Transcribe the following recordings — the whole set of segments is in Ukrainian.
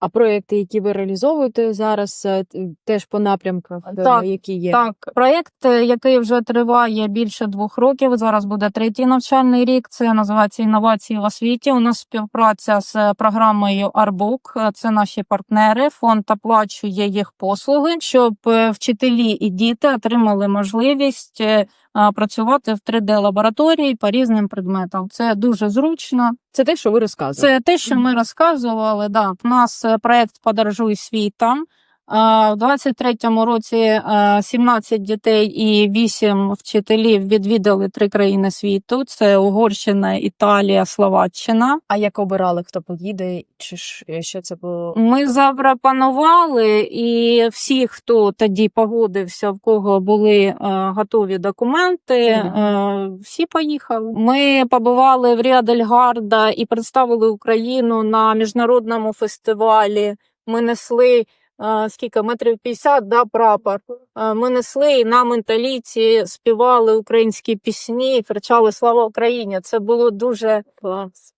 А проекти, які ви реалізовуєте зараз, е, теж по напрямках, е, Так, які є. Так, проєкт, е, який вже триває більше двох років. Зараз буде третій навчальний рік. Це називається інновації в освіті. У нас співпраця з е, програмою Арбук. Це наші партнери. Фонд оплачує їх послуги, щоб е, вчителі і діти отримали можливість е, працювати в 3D лабораторії по різним предметам. Це дуже зручно. Це те, що ви розказували. Це те, що ми розказували. Да. У нас е, проект Подорожуй світом. А, В 23-му році е, 17 дітей і 8 вчителів відвідали три країни світу: це Угорщина, Італія, Словаччина. А як обирали, хто поїде, чи ж е, що це було? Ми запропонували, і всі, хто тоді погодився, в кого були е, готові документи, Мгм. е, всі поїхали. Ми побували в Ріадельгарда і представили Україну на міжнародному фестивалі. Ми несли. Е, Скільки метрів 50, да, прапор. Е, Ми несли і на менталіті співали українські пісні, кричали Слава Україні! Це було дуже Клас.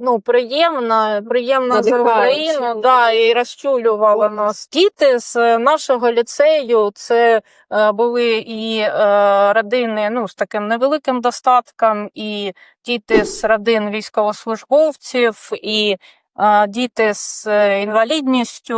ну, приємно, приємно за Україну, да, і розчулювало нас. Діти з нашого ліцею це е, були і е, родини ну, з таким невеликим достатком, і діти з родин військовослужбовців, і е, діти з е, інвалідністю.